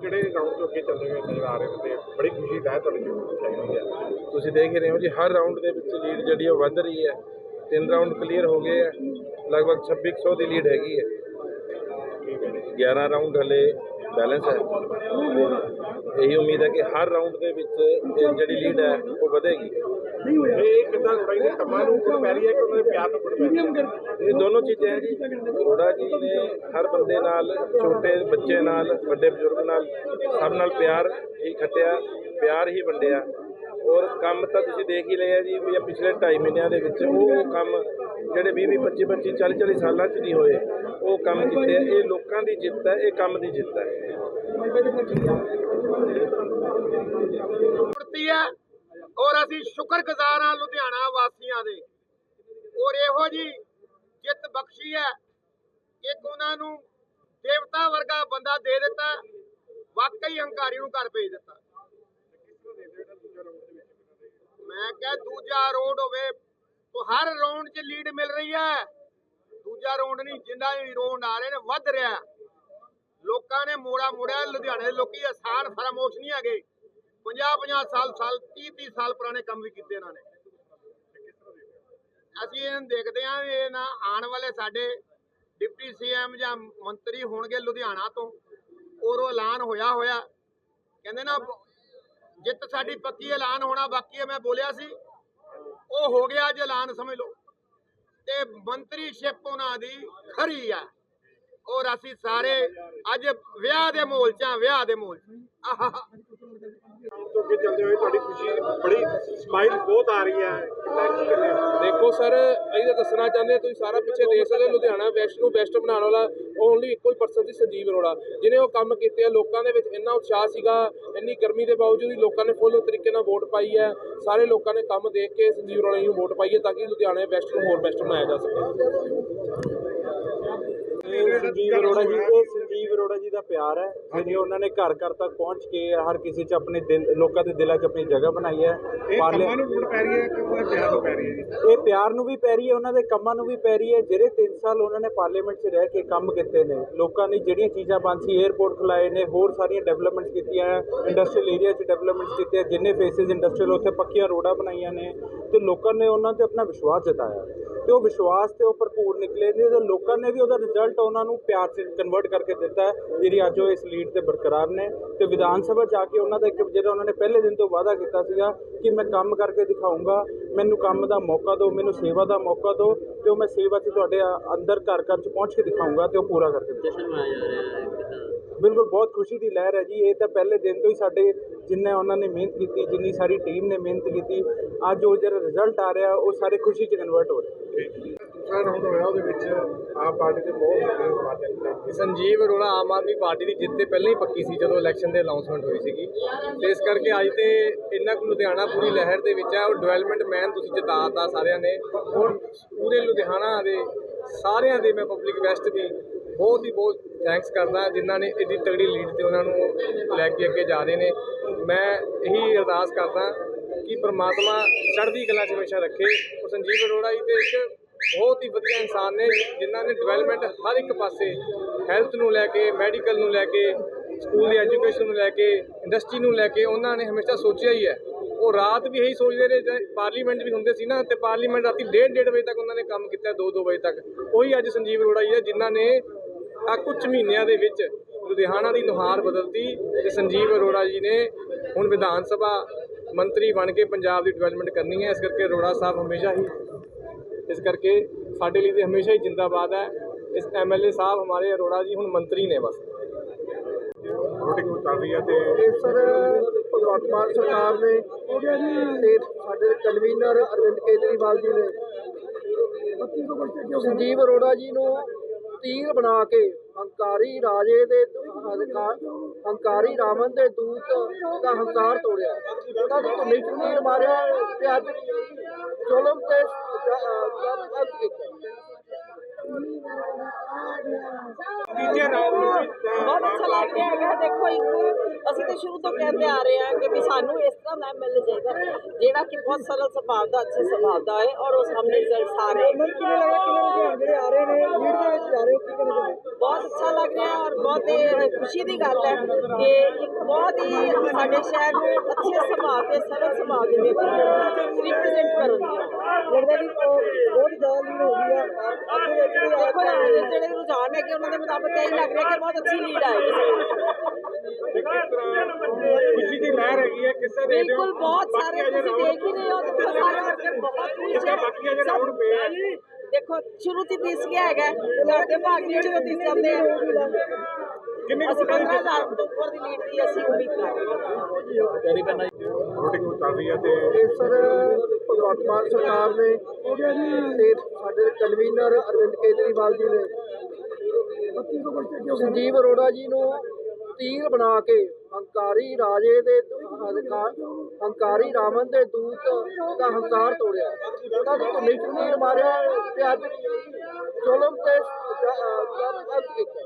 ਕਿਹੜੇ ਰਾਊਂਡ ਤੋਂ ਅੱਗੇ ਚੱਲਦੇ ਹੋਏ ਨਜ਼ਰ ਆ ਰਹੇ ਨੇ ਬੜੀ ਖੁਸ਼ੀ ਦਾ ਹੈ ਤੁਹਾਡੀ ਜਿੱਤ ਤੁਸੀਂ ਦੇਖ ਹੀ ਰਹੇ ਹੋ ਜੀ, ਹਰ ਰਾਊਂਡ ਦੇ ਵਿੱਚ ਲੀਡ ਜਿਹੜੀ ਉਹ ਵੱਧ ਰਹੀ ਹੈ। ਤਿੰਨ ਰਾਊਂਡ ਕਲੀਅਰ ਹੋ ਗਏ ਹੈ ਲਗਭਗ 2600 ਦੀ ਲੀਡ ਹੈਗੀ ਹੈ। 11 ਰਾਊਂਡ ਹਲੇ ਬੈਲੈਂਸ ਹੈ। ਇਹੀ ਉਮੀਦ ਹੈ ਕਿ ਹਰ ਰਾਊਂਡ ਦੇ ਵਿੱਚ ਇਹ ਜਿਹੜੀ ਲੀਡ ਹੈ, ਉਹ ਵਧੇਗੀ। ਇਹ ਕਿੱਦਾਂ ਥੋੜਾ ਦੇ ਕੰਮਾਂ ਨੂੰ ਗੁੜ ਪੈ ਰਹੀ ਹੈ ਕਿ ਉਹਨਾਂ ਦੇ ਪਿਆਰ ਨੂੰ ਗੁੜ ਪੈ ਰਹੀ ਹੈ। ਇਹ ਦੋਨੋਂ ਚੀਜ਼ਾਂ ਹੈ ਜੀ। ਅਰੋੜਾ ਜੀ ਨੇ ਹਰ ਬੰਦੇ ਨਾਲ ਛੋਟੇ ਬੱਚੇ ਨਾਲ ਵੱਡੇ ਬਜ਼ੁਰਗ ਨਾਲ ਸਭ ਨਾਲ ਪਿਆਰ ਹੀ ਖੱਟਿਆ ਪਿਆਰ ਹੀ ਵੰਡਿਆ। ਔਰ ਕੰਮ ਤਾਂ ਤੁਸੀਂ ਦੇਖ ਹੀ ਲਿਆ ਜੀ ਵੀ ਪਿਛਲੇ 2.5 ਮਹੀਨਿਆਂ ਦੇ ਵਿੱਚ ਉਹ ਕੰਮ ਜਿਹੜੇ 20 20 25 25 40 40 ਸਾਲਾਂ 'ਚ ਨਹੀਂ ਹੋਏ ਉਹ ਕੰਮ ਕੀਤੇ ਆ। ਇਹ ਲੋਕਾਂ ਦੀ ਜਿੱਤ ਹੈ ਇਹ ਕੰਮ ਦੀ ਜਿੱਤ ਹੈ। ਔਰ ਅਸੀਂ ਸ਼ੁਕਰਗੁਜ਼ਾਰ ਹਾਂ ਲੁਧਿਆਣਾ ਵਾਸੀਆਂ ਦੇ। ਔਰ ਇਹੋ ਜੀ ਜਿੱਤ ਬਖਸ਼ੀ ਹੈ। ਇੱਕ ਉਹਨਾਂ ਨੂੰ ਦੇਵਤਾ ਵਰਗਾ ਬੰਦਾ ਦੇ ਦਿੱਤਾ। ਵਾਕਈ ਹੰਕਾਰੀ ਨੂੰ ਘਰ ਭੇਜ ਦਿੱਤਾ। ਮੈਂ ਕਿਹਾ ਦੂਜਾ ਰੋਡ ਹੋਵੇ ਤਾਂ ਹਰ ਰਾਉਂਡ 'ਚ ਲੀਡ ਮਿਲ ਰਹੀ ਹੈ। ਦੂਜਾ ਰਾਉਂਡ ਨਹੀਂ, ਜਿੰਨਾ ਵੀ ਰਾਉਂਡ ਆ ਰਹੇ ਨੇ, ਵੱਧ ਰਿਹਾ। ਲੋਕਾਂ ਨੇ ਮੋੜਾ ਮੋੜਿਆ। ਲੁਧਿਆਣੇ ਦੇ ਲੋਕੀ ਆਸਾਨ ਫਰਮੋਸ਼ ਨਹੀਂ ਹੈਗੇ। 50 50 ਸਾਲ ਸਾਲ 30 30 ਸਾਲ ਪੁਰਾਣੇ ਕੰਮ ਵੀ ਕੀਤੇ ਇਹਨਾਂ ਨੇ। ਅਸੀਂ ਇਹਨਾਂ ਦੇਖਦੇ ਹਾਂ ਇਹ ਨਾ ਆਉਣ ਵਾਲੇ ਸਾਡੇ ਡਿਪਟੀ ਸੀਐਮ ਜਾਂ ਮੰਤਰੀ ਹੋਣਗੇ ਲੁਧਿਆਣਾ ਤੋਂ। ਔਰ ਐਲਾਨ ਹੋਇਆ ਹੋਇਆ ਕਹਿੰਦੇ ਨਾ, ਜਿੱਤ ਸਾਡੀ ਪੱਕੀ ਐਲਾਨ ਹੋਣਾ ਬਾਕੀ ਮੈਂ ਬੋਲਿਆ ਸੀ। ਉਹ ਹੋ ਗਿਆ ਅੱਜ ਐਲਾਨ, ਸਮਝ ਲਓ। ਤੇ ਮੰਤਰੀ ਸ਼ਿਪ ਉਹਨਾਂ ਦੀ ਖਰੀ ਆ। ਔਰ ਅਸੀਂ ਸਾਰੇ ਅੱਜ ਵਿਆਹ ਦੇ ਮੋਲ 'ਚ ਆ ਵਿਆਹ ਦੇ ਮੋਲ ਆਹਾ। ਤੋਂ ਅੱਗੇ ਚੱਲਦੇ ਹੋਏ ਤੁਹਾਡੀ ਖੁਸ਼ੀ ਬੜੀ ਸਮਾਈਲ ਬਹੁਤ ਆ ਰਹੀ ਹੈ। ਕਿੱਦਾਂ ਕੀ ਕਹਿੰਦੇ ਦੇਖੋ ਸਰ, ਅਸੀਂ ਤਾਂ ਦੱਸਣਾ ਚਾਹੁੰਦੇ ਤੁਸੀਂ ਸਾਰਾ ਪਿੱਛੇ ਦੇਖ ਸਕਦੇ ਹੋ, ਲੁਧਿਆਣਾ ਵੈਸਟ ਨੂੰ ਬੈਸਟ ਬਣਾਉਣ ਵਾਲਾ ਓਨਲੀ ਇੱਕੋ ਹੀ ਪਰਸਨ ਸੀ ਸੰਜੀਵ ਅਰੋੜਾ, ਜਿਹਨੇ ਉਹ ਕੰਮ ਕੀਤੇ ਆ, ਲੋਕਾਂ ਦੇ ਵਿੱਚ ਇੰਨਾ ਉਤਸ਼ਾਹ ਸੀਗਾ, ਇੰਨੀ ਗਰਮੀ ਦੇ ਬਾਵਜੂਦ ਵੀ ਲੋਕਾਂ ਨੇ ਫੁੱਲ ਤਰੀਕੇ ਨਾਲ ਵੋਟ ਪਾਈ ਹੈ। ਸਾਰੇ ਲੋਕਾਂ ਨੇ ਕੰਮ ਦੇਖ ਕੇ ਸੰਜੀਵ ਅਰੋੜਾ ਜੀ ਨੂੰ ਵੋਟ ਪਾਈ ਹੈ ਤਾਂ ਕਿ ਲੁਧਿਆਣਾ ਵੈਸਟ ਨੂੰ ਹੋਰ ਬੈਸਟ ਬਣਾਇਆ ਜਾ ਸਕੇ। ਸੰਜੀਵ ਅਰੋੜਾ ਜੀ ਇਹ ਸੰਜੀਵ ਅਰੋੜਾ ਜੀ ਦਾ ਪਿਆਰ ਹੈ। ਜਿਹੜੇ ਉਹਨਾਂ ਨੇ ਘਰ ਘਰ ਤੱਕ ਪਹੁੰਚ ਕੇ ਹਰ ਕਿਸੇ 'ਚ ਆਪਣੇ ਦਿਲ ਲੋਕਾਂ ਦੇ ਦਿਲਾਂ 'ਚ ਆਪਣੀ ਜਗ੍ਹਾ ਬਣਾਈ ਹੈ। ਪਾਰਲੇ- ਕੰਮਾਂ ਨੂੰ ਗੁੜ ਪੈ ਰਹੀ ਹੈ ਕਿ ਉਹਨਾਂ ਦੇ ਪਿਆਰ ਨੂੰ ਪੈ ਰਹੀ ਹੈ ਜੀ? ਇਹ ਪਿਆਰ ਨੂੰ ਵੀ ਪੈ ਰਹੀ ਹੈ ਉਹਨਾਂ ਦੇ ਕੰਮਾਂ ਨੂੰ ਵੀ ਪੈ ਰਹੀ ਹੈ। ਜਿਹੜੇ 3 ਸਾਲ ਉਹਨਾਂ ਨੇ ਪਾਰਲੀਮੈਂਟ 'ਚ ਰਹਿ ਕੇ ਕੰਮ ਕੀਤੇ ਨੇ ਲੋਕਾਂ ਨੇ ਜਿਹੜੀਆਂ ਚੀਜ਼ਾਂ ਬੰਦ ਸੀ 에ਅਰਪੋਰਟ ਖੁਲਾਏ ਨੇ ਹੋਰ ਸਾਰੀਆਂ ਡਿਵੈਲਪਮੈਂਟਸ ਕੀਤੀਆਂ ਇੰਡਸਟਰੀਅਲ ਏਰੀਆ 'ਚ ਡਿਵੈਲਪਮੈਂਟਸ ਕੀਤੀਆਂ ਜਿੰਨੇ ਫੇਸਿਸ ਇੰਡਸਟਰੀਅਲ ਉੱਥੇ ਪੱਕੀਆਂ ਰੋਡਾਂ ਬਣਾਈਆਂ ਨੇ। ਤੇ ਲੋਕਾਂ ਨੇ ਉਹਨਾਂ ਤੇ ਆਪਣਾ ਵਿਸ਼ਵਾਸ ਜਤਾਇਆ। ਤੇ ਉਹ ਵਿਸ਼ਵਾਸ ਤੇ ਉਹ ਭਰਪੂਰ ਨਿਕਲੇ ਨੇ ਤੇ ਲੋਕਾਂ ਨੇ ਵੀ ਉਹਦਾ ਰਿਜ਼ਲਟ ਉਹਨਾਂ ਨੂੰ ਪਿਆਰ 'ਚ ਕਨਵਰਟ ਕਰਕੇ ਦਿੱਤਾ ਜਿਹੜੀ ਅੱਜ ਉਹ ਇਸ ਲੀਡ ਤੇ ਬਰਕਰਾਰ ਨੇ। ਤੇ ਵਿਧਾਨ ਸਭਾ ਜਾ ਕੇ ਉਹਨਾਂ ਦਾ ਇੱਕ, ਜਿਹੜਾ ਉਹਨਾਂ ਨੇ ਪਹਿਲੇ ਦਿਨ ਤੋਂ ਵਾਅਦਾ ਕੀਤਾ ਸੀਗਾ ਕਿ ਮੈਂ ਕੰਮ ਕਰਕੇ ਦਿਖਾਊਂਗਾ ਮੈਨੂੰ ਕੰਮ ਦਾ ਮੌਕਾ ਦਿਓ, ਮੈਨੂੰ ਸੇਵਾ ਦਾ ਮੌਕਾ ਦਿਓ ਤੇ ਉਹ ਮੈਂ ਸੇਵਾ 'ਚ ਤੁਹਾਡੇ ਅੰਦਰ ਘਰ ਘਰ 'ਚ ਪਹੁੰਚ ਕੇ ਦਿਖਾਊਂਗਾ ਤੇ ਉਹ ਪੂਰਾ ਕਰਕੇ ਦਿਖਾਊਂਗਾ ਬਿਲਕੁਲ ਬਹੁਤ ਖੁਸ਼ੀ ਦੀ ਲਹਿਰ ਹੈ ਜੀ। ਇਹ ਤਾਂ ਪਹਿਲੇ ਦਿਨ ਤੋਂ ਹੀ ਸਾਡੇ ਜਿੰਨੇ ਉਹਨਾਂ ਨੇ ਮਿਹਨਤ ਕੀਤੀ ਜਿੰਨੀ ਸਾਰੀ ਟੀਮ ਨੇ ਮਿਹਨਤ ਕੀਤੀ ਅੱਜ ਉਹ ਜਿਹੜਾ ਰਿਜ਼ਲਟ ਆ ਰਿਹਾ ਉਹ ਸਾਰੇ ਖੁਸ਼ੀ 'ਚ ਕਨਵਰਟ ਹੋ ਰਿਹਾ। ਦੂਸਰਾ ਰਾਊਂਡ ਹੋਇਆ ਉਹਦੇ ਵਿੱਚ ਆਪ ਪਾਰਟੀ ਦੇ ਬਹੁਤ ਸੰਜੀਵ ਅਰੋੜਾ ਆਮ ਆਦਮੀ ਪਾਰਟੀ ਦੀ ਜਿੱਤ ਤੇ ਪਹਿਲਾਂ ਹੀ ਪੱਕੀ ਸੀ ਜਦੋਂ ਇਲੈਕਸ਼ਨ ਦੇ ਅਨਾਉਂਸਮੈਂਟ ਹੋਈ ਸੀਗੀ। ਤੇ ਇਸ ਕਰਕੇ ਅੱਜ ਤੇ ਇੰਨਾ ਕੁ ਲੁਧਿਆਣਾ ਪੂਰੀ ਲਹਿਰ ਦੇ ਵਿੱਚ ਹੈ ਔਰ ਡਿਵੈਲਪਮੈਂਟ ਮੈਨ ਤੁਸੀਂ ਜਿਤਾਤਾ ਸਾਰਿਆਂ ਨੇ। ਔਰ ਪੂਰੇ ਲੁਧਿਆਣਾ ਦੇ ਸਾਰਿਆਂ ਦੇ ਮੈਂ ਪਬਲਿਕ ਵੈਸਟ ਦੀ ਬਹੁਤ ਹੀ ਬਹੁਤ ਥੈਂਕਸ ਕਰਦਾ, ਜਿਨ੍ਹਾਂ ਨੇ ਇਹਦੀ ਤਗੜੀ ਲੀਡ ਤੇ ਉਹਨਾਂ ਨੂੰ ਲੈ ਕੇ ਅੱਗੇ ਜਾ ਰਹੇ ਨੇ। ਮੈਂ ਇਹੀ ਅਰਦਾਸ ਕਰਦਾ ਕਿ ਪ੍ਰਮਾਤਮਾ ਚੜ੍ਹਦੀ ਕਲਾ 'ਚ ਹਮੇਸ਼ਾ ਰੱਖੇ। ਔਰ ਸੰਜੀਵ ਅਰੋੜਾ ਜੀ ਤੇ ਇੱਕ ਬਹੁਤ ਹੀ ਵਧੀਆ ਇਨਸਾਨ ਨੇ, ਜਿਨ੍ਹਾਂ ਨੇ ਡਿਵੈਲਪਮੈਂਟ ਹਰ ਇੱਕ ਪਾਸੇ ਹੈਲਥ ਨੂੰ ਲੈ ਕੇ ਮੈਡੀਕਲ ਨੂੰ ਲੈ ਕੇ ਸਕੂਲ ਦੀ ਐਜੂਕੇਸ਼ਨ ਨੂੰ ਲੈ ਕੇ ਇੰਡਸਟਰੀ ਨੂੰ ਲੈ ਕੇ ਉਹਨਾਂ ਨੇ ਹਮੇਸ਼ਾ ਸੋਚਿਆ ਹੀ ਹੈ। ਉਹ ਰਾਤ ਵੀ ਇਹੀ ਸੋਚਦੇ ਰਹੇ ਜੇ ਪਾਰਲੀਮੈਂਟ ਵੀ ਹੁੰਦੇ ਸੀ ਨਾ, ਤੇ ਪਾਰਲੀਮੈਂਟ ਰਾਤੀ 1:30 ਵਜੇ ਤੱਕ ਉਹਨਾਂ ਨੇ ਕੰਮ ਕੀਤਾ 2-2 ਵਜੇ ਤੱਕ। ਉਹੀ ਅੱਜ ਸੰਜੀਵ ਅਰੋੜਾ ਜੀ ਹੈ, ਜਿਨ੍ਹਾਂ ਨੇ ਆ ਕੁਝ ਮਹੀਨਿਆਂ ਦੇ ਵਿੱਚ ਲੁਧਿਆਣਾ ਦੀ ਨੁਹਾਰ ਬਦਲਤੀ ਤੇ ਸੰਜੀਵ ਅਰੋੜਾ ਜੀ ਨੇ ਹੁਣ ਵਿਧਾਨ ਸਭਾ ਮੰਤਰੀ ਬਣ ਕੇ ਪੰਜਾਬ ਦੀ ਡਿਵੈਲਪਮੈਂਟ ਕਰਨੀ ਹੈ। ਇਸ ਕਰਕੇ ਅਰੋੜਾ ਸਾਹਿਬ ਹਮੇਸ਼ਾ ਹੀ ਇਸ ਕਰਕੇ ਸਾਡੇ ਲਈ ਤੇ ਹਮੇਸ਼ਾ ਹੀ ਜਿੰਦਾਬਾਦ ਹੈ। ਇਸ ਐਮਐਲਏ ਸਾਹਿਬ ਹਮਾਰੇ ਅਰੋੜਾ ਜੀ ਹੁਣ ਮੰਤਰੀ ਨੇ ਬਸ। VOTING ਚੱਲ ਰਹੀ ਹੈ ਤੇ ਇਹ ਸਰ ਭਗਵੰਤ ਮਾਨ ਸਰਕਾਰ ਨੇ ਤੇ ਸਾਡੇ ਕਨਵੀਨਰ ਅਰਵਿੰਦ ਕੇਜਰੀਵਾਲ ਜੀ ਨੇ। ਸੰਜੀਵ ਅਰੋੜਾ ਜੀ ਨੂੰ ਤੀਰ ਬਣਾ ਕੇ ਹੰਕਾਰੀ ਰਾਜੇ ਦੇ ਹੰਕਾਰੀ ਰਾਵਣ ਦੇ ਦੂਤ ਦਾ ਹੰਕਾਰ ਤੋੜਿਆ। ਉਹਨਾਂ ਨੂੰ ਧੁਨੀ ਤੀਰ ਮਾਰਿਆ ਤੇ ਅੱਜ ਜ਼ੁਲਮ ਤੇ ਅੰਤ ਕੀਤਾ। ਤੀਜੇ ਰਾਊਂਡ ਵਿੱਚ ਬਹੁਤ ਅੱਛਾ ਲੱਗ ਰਿਹਾ ਹੈਗਾ ਦੇਖੋ ਇੱਕ ਅਸੀਂ ਤਾਂ ਸ਼ੁਰੂ ਤੋਂ ਕਹਿੰਦੇ ਆ ਰਹੇ ਹਾਂ ਕਿ ਵੀ ਸਾਨੂੰ ਇਸ ਤਰ੍ਹਾਂ ਦਾ ਐਮਐਲਏ ਚਾਹੀਦਾ ਜਿਹੜਾ ਕਿ ਬਹੁਤ ਸਰਲ ਸੁਭਾਅ ਦਾ ਅੱਛੇ ਸੁਭਾਅ ਦਾ ਹੈ ਔਰ ਉਹ ਸਾਹਮਣੇ ਰਿਜ਼ਲਟਸ ਆ ਰਹੇ ਮਨ ਕਿਵੇਂ ਲੱਗਾ ਰੁਝਾਨ ਜਿਹੜੇ ਆ ਰਹੇ ਨੇ ਲੀਡ ਦੇ ਵਿੱਚ ਜਾ ਰਹੇ ਹੋ ਕੀ ਕਹਿਣਾ ਚਾਹੁੰਦੇ ਬਹੁਤ ਅੱਛਾ ਲੱਗ ਰਿਹਾ ਹੈ ਔਰ ਬਹੁਤ ਇਹ ਖੁਸ਼ੀ ਦੀ ਗੱਲ ਹੈ ਕਿ ਇੱਕ ਬਹੁਤ ਹੀ ਸਾਡੇ ਸ਼ਹਿਰ ਨੂੰ ਅੱਛੇ ਸੁਭਾਅ ਤੇ ਸਰਲ ਸੁਭਾਅ ਦੇ ਵਿਅਕਤੀ ਰਿਪਰੈਜ਼ੈਂਟ ਕਰਨਗੇ ਲੱਗਦਾ ਕਿ ਬਹੁਤ ਜ਼ਿਆਦਾ ਲੀਡ ਹੋ ਗਈ ਵਿੱਚ ਵੀ ਦੇਖੋ ਜਿਹੜੇ ਰੁਝਾਨ ਹੈਗੇ ਉਹਨਾਂ ਦੇ ਮੁਤਾਬਕ ਇਹ ਲੱਗ ਰਿਹਾ ਕਿ ਬਹੁਤ ਅੱਛੀ ਲੀਡ ਆਏਗੀ ਕਿਸ ਤਰ੍ਹਾਂ ਖੁਸ਼ੀ ਦੀ ਲਹਿਰ ਹੈਗੀ ਹੈ ਕਿਸੇ ਦੇ ਬਿਲਕੁਲ ਬਹੁਤ ਸਾਰੇ ਤੁਸੀਂ ਦੇਖ ਹੀ ਰਹੇ ਹੋ ਦੇਖੋ ਸਾਰੇ ਵਰਕਰ ਬਹੁਤ ਖੁਸ਼ ਹੈ ਬਾਕੀ ਅਜੇ ਰਾਊਂਡ ਪਏ ਆ ਦੇਖੋ ਸ਼ੁਰੂ ਚ ਦਿਸ ਗਿਆ ਹੈਗਾ ਘਰ ਦੇ ਭਾਗ ਜਿਹੜੇ ਉਹ ਦਿਸ ਜਾਂਦੇ ਆ ਕਿੰਨੇ ਕੁ ਅਸੀਂ ਵੋਟਾਂ ਦੀ 15000 ਤੋਂ ਉੱਪਰ ਦੀ ਲੀਡ ਦੀ ਅਸੀਂ ਉਮੀਦ ਕਰ ਰਹੇ ਹਾਂ VOTING ਚੱਲ ਰਹੀ ਹੈ ਤੇ? ਇਹ ਸਰ ਭਗਵੰਤ ਮਾਨ ਸਰਕਾਰ ਨੇ ਤੇ ਸਾਡੇ ਕਨਵੀਨਰ ਅਰਵਿੰਦ ਕੇਜਰੀਵਾਲ ਜੀ ਨੇ ਸੰਜੀਵ ਅਰੋੜਾ ਜੀ ਨੂੰ ਤੀਰ ਬਣਾ ਕੇ ਹੰਕਾਰੀ ਰਾਜੇ ਦੇ ਹੰਕਾਰ- ਹੰਕਾਰੀ ਰਾਵਣ ਦੇ ਦੂਤ ਦਾ ਹੰਕਾਰ ਤੋੜਿਆ। ਉਹਨਾਂ ਨੂੰ ਧੁਨੀ ਚ ਤੀਰ ਮਾਰਿਆ ਤੇ ਅੱਜ ਜ਼ੁਲਮ ਤੇ ਅੰਤ ਕੀਤਾ।